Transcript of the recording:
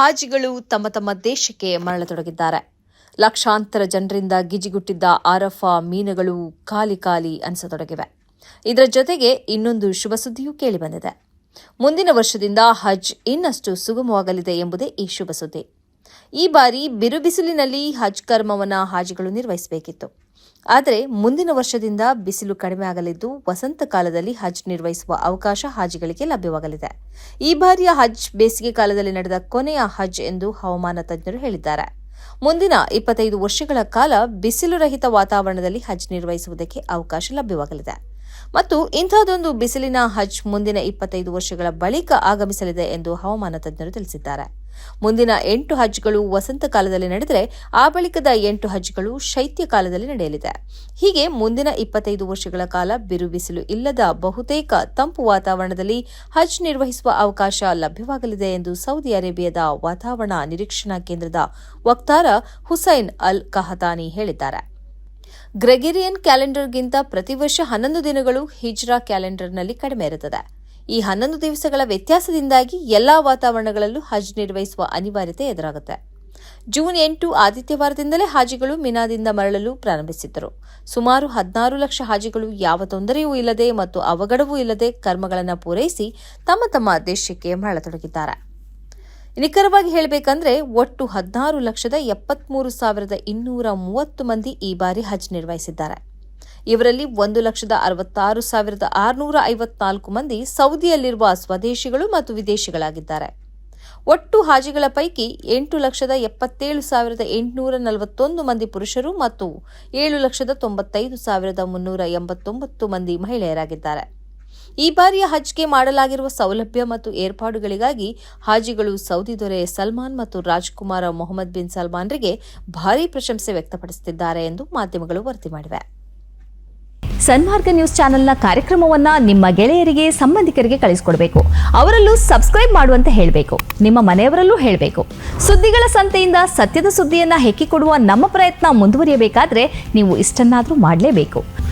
ಹಾಜಿಗಳು ತಮ್ಮ ತಮ್ಮ ದೇಶಕ್ಕೆ ಮರಳತೊಡಗಿದ್ದಾರೆ. ಲಕ್ಷಾಂತರ ಜನರಿಂದ ಗಿಜಿಗುಟ್ಟಿದ್ದ ಆರಫಾ ಮೀನುಗಳು ಖಾಲಿ ಖಾಲಿ ಅನಿಸತೊಡಗಿವೆ. ಇದರ ಜೊತೆಗೆ ಇನ್ನೊಂದು ಶುಭ ಸುದ್ದಿಯೂ ಕೇಳಿಬಂದಿದೆ ಮುಂದಿನ ವರ್ಷದಿಂದ ಹಜ್ ಇನ್ನಷ್ಟು ಸುಗಮವಾಗಲಿದೆ ಎಂಬುದೇ ಈ ಶುಭ ಸುದ್ದಿ. ಈ ಬಾರಿ ಬಿರುಬಿಸಿಲಿನಲ್ಲಿ ಹಜ್ ಕರ್ಮವನ್ನು ಹಾಜಿಗಳು ನಿರ್ವಹಿಸಬೇಕಿತ್ತು. ಆದರೆ ಮುಂದಿನ ವರ್ಷದಿಂದ ಬಿಸಿಲು ಕಡಿಮೆ ಆಗಲಿದ್ದು ವಸಂತ ಕಾಲದಲ್ಲಿ ಹಜ್ ನಿರ್ವಹಿಸುವ ಅವಕಾಶ ಹಾಜಿಗಳಿಗೆ ಲಭ್ಯವಾಗಲಿದೆ. ಈ ಬಾರಿಯ ಹಜ್ ಬೇಸಿಗೆ ಕಾಲದಲ್ಲಿ ನಡೆದ ಕೊನೆಯ ಹಜ್ ಎಂದು ಹವಾಮಾನ ತಜ್ಞರು ಹೇಳಿದ್ದಾರೆ. ಮುಂದಿನ ಇಪ್ಪತ್ತೈದು ವರ್ಷಗಳ ಕಾಲ ಬಿಸಿಲು ರಹಿತ ವಾತಾವರಣದಲ್ಲಿ ಹಜ್ ನಿರ್ವಹಿಸುವುದಕ್ಕೆ ಅವಕಾಶ ಲಭ್ಯವಾಗಲಿದೆ. ಮತ್ತು ಇಂಥದೊಂದು ಬಿಸಿಲಿನ ಹಜ್ ಮುಂದಿನ ಇಪ್ಪತ್ತೈದು ವರ್ಷಗಳ ಬಳಿಕ ಆಗಮಿಸಲಿದೆ ಎಂದು ಹವಾಮಾನ ತಜ್ಞರು ತಿಳಿಸಿದ್ದಾರೆ. ಮುಂದಿನ ಎಂಟು ಹಜ್ಗಳು ವಸಂತ ಕಾಲದಲ್ಲಿ ನಡೆದರೆ ಆ ಬಳಿಕದ ಎಂಟು ಹಜ್ಗಳು ಶೈತ್ಯ ಕಾಲದಲ್ಲಿ ನಡೆಯಲಿದೆ. ಹೀಗೆ ಮುಂದಿನ ಇಪ್ಪತ್ತೈದು ವರ್ಷಗಳ ಕಾಲ ಬಿರುಬಿಸಿಲು ಇಲ್ಲದ ಬಹುತೇಕ ತಂಪು ವಾತಾವರಣದಲ್ಲಿ ಹಜ್ ನಿರ್ವಹಿಸುವ ಅವಕಾಶ ಲಭ್ಯವಾಗಲಿದೆ ಎಂದು ಸೌದಿ ಅರೇಬಿಯಾದ ವಾತಾವರಣ ನಿರೀಕ್ಷಣಾ ಕೇಂದ್ರದ ವಕ್ತಾರ ಹುಸೈನ್ ಅಲ್ ಕಹತಾನಿ ಹೇಳಿದ್ದಾರೆ. ಗ್ರೆಗೇರಿಯನ್ ಕ್ಯಾಲೆಂಡರ್ಗಿಂತ ಪ್ರತಿ ವರ್ಷ ಹನ್ನೊಂದು ದಿನಗಳು ಹಿಜ್ರಾ ಕ್ಯಾಲೆಂಡರ್ನಲ್ಲಿ ಕಡಿಮೆ ಇರುತ್ತದೆ. ಈ ಹನ್ನೊಂದು ದಿವಸಗಳ ವ್ಯತ್ಯಾಸದಿಂದಾಗಿ ಎಲ್ಲಾ ವಾತಾವರಣಗಳಲ್ಲೂ ಹಜ್ ನಿರ್ವಹಿಸುವ ಅನಿವಾರ್ಯತೆ ಎದುರಾಗುತ್ತೆ. ಜೂನ್ ಎಂಟು ಆದಿತ್ಯವಾರದಿಂದಲೇ ಹಾಜಿಗಳು ಮಿನಾದಿಂದ ಮರಳಲು ಪ್ರಾರಂಭಿಸಿದ್ದರು. ಸುಮಾರು ಹದಿನಾರು ಲಕ್ಷ ಹಾಜಿಗಳು ಯಾವ ತೊಂದರೆಯೂ ಇಲ್ಲದೆ ಮತ್ತು ಅವಘಡವೂ ಇಲ್ಲದೆ ಕರ್ಮಗಳನ್ನು ಪೂರೈಸಿ ತಮ್ಮ ತಮ್ಮ ದೇಶಕ್ಕೆ ಮರಳತೊಡಗಿದ್ದಾರೆ. ನಿಖರವಾಗಿ ಹೇಳಬೇಕಂದ್ರೆ ಒಟ್ಟು ಹದಿನಾರು ಲಕ್ಷದ ಎಪ್ಪತ್ಮೂರು ಸಾವಿರದ ಇನ್ನೂರ ಮೂವತ್ತು ಮಂದಿ ಈ ಬಾರಿ ಹಜ್ ನಿರ್ವಹಿಸಿದ್ದಾರೆ. ಇವರಲ್ಲಿ ಒಂದು ಲಕ್ಷದ ಅರವತ್ತಾರು ಸಾವಿರದ ಆರುನೂರ ಐವತ್ನಾಲ್ಕು ಮಂದಿ ಸೌದಿಯಲ್ಲಿರುವ ಸ್ವದೇಶಿಗಳು ಮತ್ತು ವಿದೇಶಿಗಳಾಗಿದ್ದಾರೆ. ಒಟ್ಟು ಹಾಜಿಗಳ ಪೈಕಿ ಎಂಟು ಲಕ್ಷದ ಎಪ್ಪತ್ತೇಳು ಸಾವಿರದ ಎಂಟುನೂರ ನಲವತ್ತೊಂದು ಮಂದಿ ಪುರುಷರು ಮತ್ತು ಏಳು ಲಕ್ಷದ ತೊಂಬತ್ತೈದು ಸಾವಿರದ ಮುನ್ನೂರ ಎಂಬತ್ತೊಂಬತ್ತು ಮಂದಿ ಮಹಿಳೆಯರಾಗಿದ್ದಾರೆ. ಈ ಬಾರಿಯ ಹಜ್ಗೆ ಮಾಡಲಾಗಿರುವ ಸೌಲಭ್ಯ ಮತ್ತು ಏರ್ಪಾಡುಗಳಿಗಾಗಿ ಹಾಜಿಗಳು ಸೌದಿ ದೊರೆ ಸಲ್ಮಾನ್ ಮತ್ತು ರಾಜ್ಕುಮಾರ ಮೊಹಮ್ಮದ್ ಬಿನ್ ಸಲ್ಮಾನ್ರಿಗೆ ಭಾರೀ ಪ್ರಶಂಸೆ ವ್ಯಕ್ತಪಡಿಸುತ್ತಿದ್ದಾರೆ ಎಂದು ಮಾಧ್ಯಮಗಳು ವರದಿ ಮಾಡಿವೆ. ಸನ್ಮಾರ್ಗ ನ್ಯೂಸ್ ಚಾನೆಲ್ನ ಕಾರ್ಯಕ್ರಮವನ್ನ ನಿಮ್ಮ ಗೆಳೆಯರಿಗೆ, ಸಂಬಂಧಿಕರಿಗೆ ಕಳಿಸಿಕೊಡಬೇಕು. ಅವರಲ್ಲೂ ಸಬ್ಸ್ಕ್ರೈಬ್ ಮಾಡುವಂತೆ ಹೇಳಬೇಕು. ನಿಮ್ಮ ಮನೆಯವರಲ್ಲೂ ಹೇಳಬೇಕು. ಸುದ್ದಿಗಳ ಸಂತೆಯಿಂದ ಸತ್ಯದ ಸುದ್ದಿಯನ್ನ ಹೆಕ್ಕಿಕೊಡುವ ನಮ್ಮ ಪ್ರಯತ್ನ ಮುಂದುವರಿಯಬೇಕಾದ್ರೆ ನೀವು ಇಷ್ಟನ್ನಾದರೂ ಮಾಡಲೇಬೇಕು.